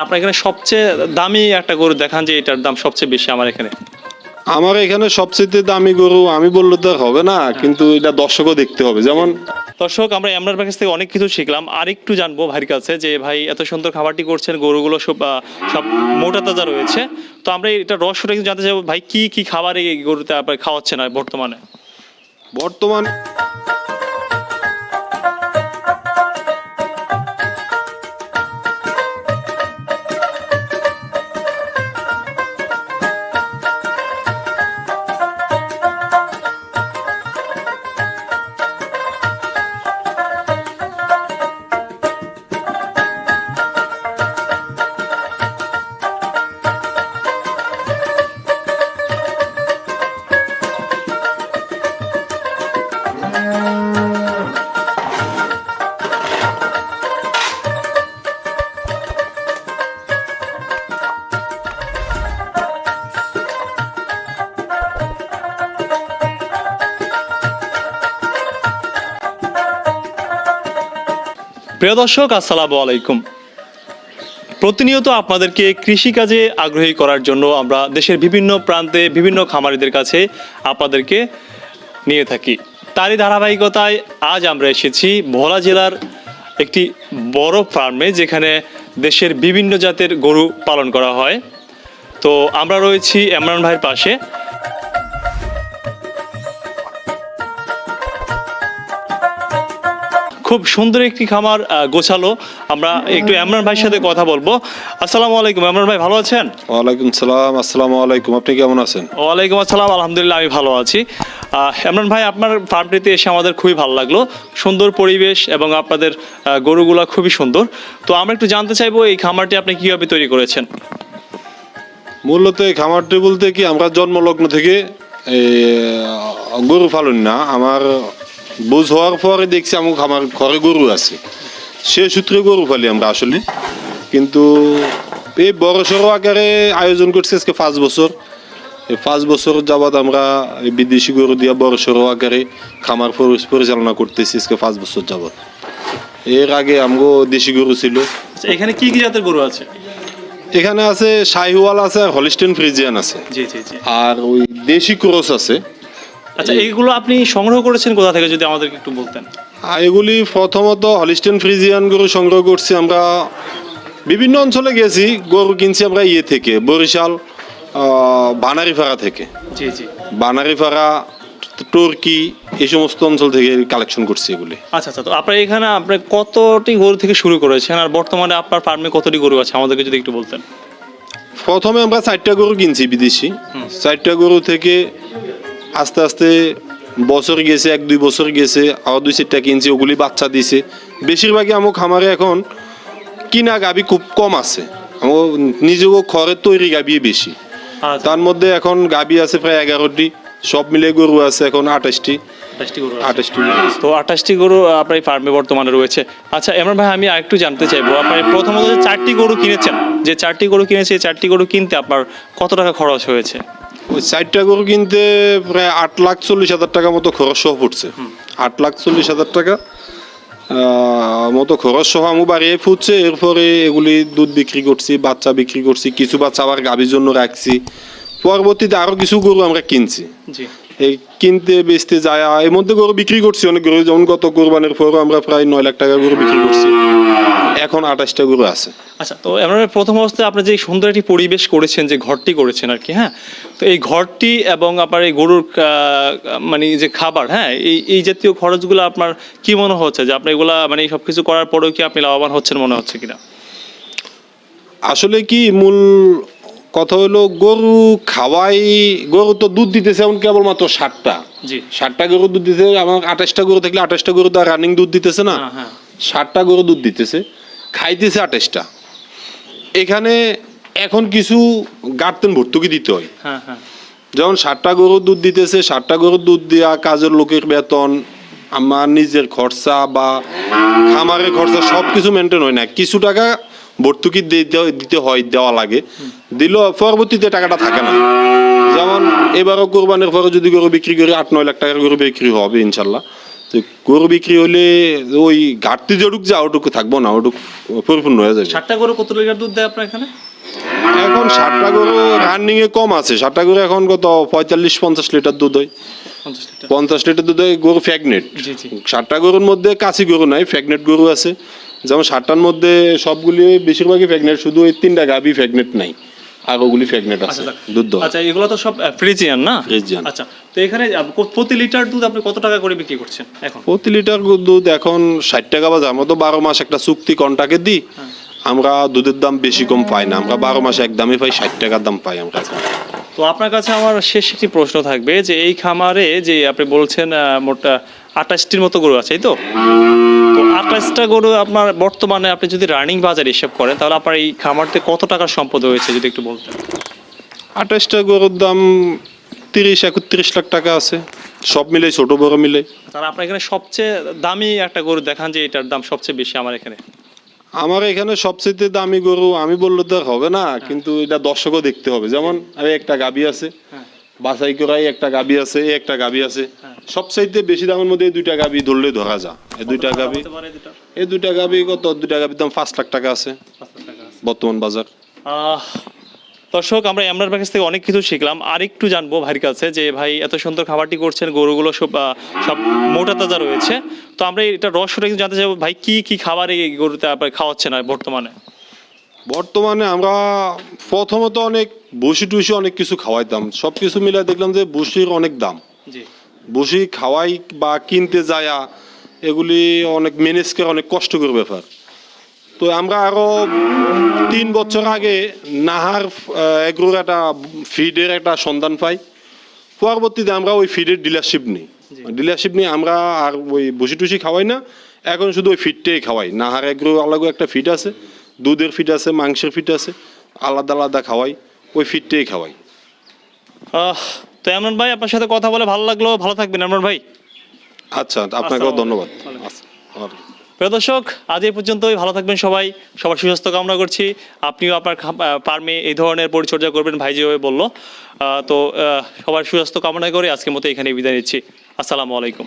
আপনার এখানে সবচেয়ে দামি একটা গরু দেখান যে এটার দাম সবচেয়ে বেশি আমার এখানে। আমার এখানে সবচেয়ে দামি গরু আমি বললে তো হবে না কিন্তু এটা দর্শকও দেখতে হবে। যেমন দর্শক আমরা এমরান ভাইয়ের কাছ থেকে অনেক কিছু শিখলাম। আর একটু জানব ভাইয়ের কাছে যে ভাই এত সুন্দর খাবারটি করছেন গরুগুলো সব সব মোটা তাজা রয়েছে। তো আমরা এটা রহস্যটা কিন্তু জানতে চাইব ভাই কি কি খাবার এই গরুতে আপনার খাওয়াচ্ছেন বর্তমানে? বর্তমান প্রিয় দর্শক, আসসালামু আলাইকুম। প্রতিনিয়ত আপনাদেরকে কৃষিকাজে আগ্রহী করার জন্য আমরা দেশের বিভিন্ন প্রান্তে বিভিন্ন খামারিদের কাছে আপনাদেরকে নিয়ে থাকি। তারই ধারাবাহিকতায় আজ আমরা এসেছি ভোলা জেলার একটি বড় ফার্মে, যেখানে দেশের বিভিন্ন জাতের গরু পালন করা হয়। তো আমরা রয়েছি এমরান ভাইয়ের পাশে। খুব সুন্দর একটি খামার গোছালো। আমরা একটু এমরান ভাইয়ের সাথে কথা বলব। আসসালামু আলাইকুম। এমরান ভাই ভালো আছেন? ওয়ালাইকুম সালাম আসসালামু আলাইকুম। আপনি কেমন আছেন? ওয়ালাইকুম আসসালাম। আলহামদুলিল্লাহ আমি ভালো আছি। এমরান ভাই আপনার ফার্মটিতে এসে আমাদের খুবই ভালো লাগল। সুন্দর পরিবেশ এবং আপনাদের গরুগুলা খুবই সুন্দর। তো আমরা একটু জানতে চাইব এই খামারটি আপনি কীভাবে তৈরি করেছেন? মূলত এই খামারটি বলতে কি আমরা জন্মলগ্ন থেকে গরু পালন না। আমার বুঝ হওয়ার পরে দেখছি আমার খামার ঘরে গরু আছে। সে সূত্রে গরু পালি আমরা আসলে। কিন্তু এই বড় সড়ো আকারে আয়োজন করছি আজকে পাঁচ বছর। এই পাঁচ বছর যাবৎ আমরা বিদেশি গরু দিয়ে বড় সড়ো আকারে খামার পরিচালনা করতেছি আজকে পাঁচ বছর যাবৎ। এর আগে আমগো দেশি গরু ছিল। আচ্ছা, এখানে কি কি জাতের গরু আছে? এখানে আছে শাহিওয়াল আছে আর হলিস্টেন ফ্রিজিয়ান আছে। আর ওই দেশি ক্রস আছে। আচ্ছা এইগুলো আপনি সংগ্রহ করেছেন কোথা থেকে যদি আমাদেরকে একটু বলতেন? এগুলি প্রথমত হলিস্টেন ফ্রিজিয়ান গরু সংগ্রহ করছি আমরা। বিভিন্ন অঞ্চলে গেছি গরু কিনছি আমরা ইয়ে থেকে বরিশাল বানারিপাড়া থেকে। জি জি। বানারিপাড়া টর্কি এই সমস্ত অঞ্চল থেকে কালেকশন করছি এগুলি। আচ্ছা আচ্ছা তো আপনার এখানে আপনি কতটি গরু থেকে শুরু করেছেন আর বর্তমানে আপনার ফার্মে কতটি গরু আছে আমাদেরকে যদি একটু বলতেন? প্রথমে আমরা চারটা গরু কিনছি বিদেশি। চারটা গরু থেকে আস্তে আস্তে বছর গেছে এক দুই বছর গেছে আরও দুই চারটা কিনছি ওগুলি বাচ্চা দিছে। বেশিরভাগই আমার খামারে এখন কিনা গাবি খুব কম আছে। আমার নিজেও খড়ের তৈরি গাবি বেশি। আচ্ছা। তার মধ্যে এখন গাবি আছে প্রায় এগারোটি সব মিলে গরু আছে এখন আঠাশটি। তো আঠাশটি গরু আপনার এই ফার্মে বর্তমানে রয়েছে। আচ্ছা এমন ভাই আমি আরেকটু জানতে চাইব আপনার প্রথমত চারটি গরু কিনেছেন যে চারটি গরু কিনেছে চারটি গরু কিনতে আপনার কত টাকা খরচ হয়েছে? ওই চারটা গরু কিনতে প্রায় আট লাখ চল্লিশ হাজার টাকা মতো খরচ সহ পড়ছে আট লাখ চল্লিশ হাজার টাকা মতো খরচ সহ আমি বাড়িয়ে ফুটছে। এরপরে এগুলি দুধ বিক্রি করছি বাচ্চা বিক্রি করছি কিছু বাচ্চা আবার গাভীর জন্য রাখছি। পরবর্তীতে আরও কিছু গরু আমরা কিনছি। এই কিনতে বেচতে যায় এর মধ্যে গরু বিক্রি করছি অনেক গরু যেমন গত কোরবানের পরও আমরা প্রায় নয় লাখ টাকা গরু বিক্রি করছি। এখন আঠাশটা গরু আছে। আচ্ছা তো এমন প্রথম অবস্থায় আপনি যে সুন্দর একটি পরিবেশ করেছেন যে ঘরটি করেছেন আর কি হ্যাঁ? তো এই ঘরটি এবং আপনার এই গরুর মানে যে খাবার হ্যাঁ এই এই জাতীয় খরচগুলো আপনার কি মনে হচ্ছে? যে আপনি এগুলা মানে সব কিছু করার পরেও কি আপনি লাভবান হচ্ছেন মনে হচ্ছে কিনা? আসলে কি মূল কথা হলো গরু খাওয়াই গরু তো দুধ দিতেছে এমন কেবলমাত্র ষাটটা জি। ষাটটা গরু দুধ দিতেছে আমার আঠাশটা গরু থাকলে আঠাশটা গরু তো রানিং দুধ দিতেছে না। হ্যাঁ হ্যাঁ। ষাটটা গরু দুধ দিতেছে। খাইতেছে আঠাশটা। এখানে এখন কিছু গার্তেন ভর্তুকি দিতে হয়। হ্যাঁ হ্যাঁ। যেমন ষাটটা গরুর দুধ দিতেছে ষাটটা গরুর দুধ দেওয়া কাজের লোকের বেতন আমার নিজের খরচা বা খামারের খরচা সব কিছু মেনটেন হয় না। কিছু টাকা ভর্তুকি দিতে দিতে হয় দেওয়া লাগে। দিল পরবর্তীতে টাকাটা থাকে না। যেমন এবারও কোরবানের পরে যদি গরু বিক্রি করি আট নয় লাখ টাকার গরু বিক্রি হবে ইনশাল্লাহ। তো গরু বিক্রি হলে ওই ঘাটতি যেটুক যা ওটুকু থাকব না ওটুকু পরিপূর্ণ হয়ে যাবে। ষাটটা গরু কত লিটার দুধ দেয় আপনার এখানে? এখন ষাটটা গরু রানিং এ কম আছে। ষাটটা গরু এখন কত? পঁয়তাল্লিশ পঞ্চাশ লিটার দুধ হয়। পঞ্চাশ লিটার। দুধ হয় গরু ফ্যাগনেট ষাটটা গরুর মধ্যে কাশি গরু নাই ফ্যাগনেট গরু আছে। যেমন ষাটটার মধ্যে সবগুলি বেশিরভাগই ফ্যাগনেট শুধু ওই তিনটা গাবি ফ্যাগনেট নাই। আর ওগুলি ফ্যাগনেট আছে আচ্ছা, দুধ আচ্ছা এগুলো তো সব ফ্রিজিয়ান না? ফ্রিজিয়ান। আচ্ছা তো এখানে প্রতি লিটার দুধ আপনি কত টাকা করে বিক্রি করছেন এখন? প্রতি লিটার দুধ এখন ষাট টাকা বাজার। আমরা তো বারো মাস একটা চুক্তি কন্টাকে দিই। আমরা দুধের দাম বেশি কম পাই না। আমরা বারো মাসে এক দামে পাই ষাট টাকার দাম পাই আমরা তো আপনার কাছে আমার শেষ একটি প্রশ্ন থাকবে যে এই খামারে যে আপনি বলছেন মোট আঠাশটির মতো গরু আছে এই তো? তো আঠাশটা গরু আপনার বর্তমানে আপনি যদি রানিং বাজার হিসাব করেন তাহলে আপনার এই খামারতে কত টাকার সম্পদ হয়েছে যদি একটু বলতেন? আঠাশটা গরুর দাম তিরিশ একত্রিশ লাখ টাকা আছে। সব মিলে ছোট বড় মিলে। তাহলে আপনার এখানে সবচেয়ে দামি একটা গরু দেখান যে এটার দাম সবচেয়ে বেশি আমার এখানে। আমার এখানে সবচেয়ে দামি গরু আমি বললে তো হবে না কিন্তু এটা দর্শকও দেখতে হবে। যেমন আমি একটা গাবি আছে বাসাই বাছাই করাই একটা গাবি আছে একটা গাবি আছে। হ্যাঁ। সবচাইতে বেশি দামের মধ্যে এই দুইটা গাবি ধরলে ধরা যা এই দুইটা গাবি? এই দুইটা গাবি কত? দুইটা গাবির দাম পাঁচ লাখ টাকা আছে। পাঁচ লাখ টাকা আছে। বর্তমান বাজার। আহ, দর্শক আমরা এমরার কাছ থেকে অনেক কিছু শিখলাম। আর একটু জানব ভাইয়ের কাছে যে ভাই এত সুন্দর খাবারটি করছেন গরুগুলো সব সব মোটা তাজা রয়েছে। তো আমরা এটা রহস্যটা কিন্তু জানতে চাইব ভাই কি কি খাবার এই গরুতে আপনার খাওয়াচ্ছে না বর্তমানে? বর্তমানে আমরা প্রথমত অনেক বসি টুসি অনেক কিছু খাওয়াইতাম। সব কিছু মিলে দেখলাম যে বসির অনেক দাম। বসি খাওয়াই বা কিনতে যায়া এগুলি অনেক ম্যানেজ করে অনেক কষ্টকর ব্যাপার। তো আমরা আরও তিন বছর আগে নাহার এগ্রোর একটা ফিডের একটা সন্ধান পাই। পরবর্তীতে আমরা ওই ফিডের ডিলারশিপ নিই। ডিলারশিপ নিয়ে আমরা আর ওই বসি টুসি খাওয়াই না এখন শুধু ওই ফিডটাই খাওয়াই। নাহার এগ্রো আলাদা একটা ফিড আছে দুধের ফিড আছে মাংসের ফিড আছে আলাদা আলাদা খাওয়াই ওই ফিডটাই খাওয়াই। তো এমন ভাই আপনার সাথে কথা বলে ভালো লাগল ভালো থাকবেন এমন ভাই। আচ্ছা আপনাকেও ধন্যবাদ। আচ্ছা। প্রিয় দর্শক, আজ এই পর্যন্তই। ভালো থাকবেন সবাই। সবার সুস্বাস্থ্য কামনা করছি। আপনিও আপনার ফার্মে এই ধরনের পরিচর্যা করবেন ভাই যেভাবে বলল। তো সবার সুস্বাস্থ্য কামনা করে আজকের মতো এখানে বিদায় নিচ্ছি। আসসালামু আলাইকুম।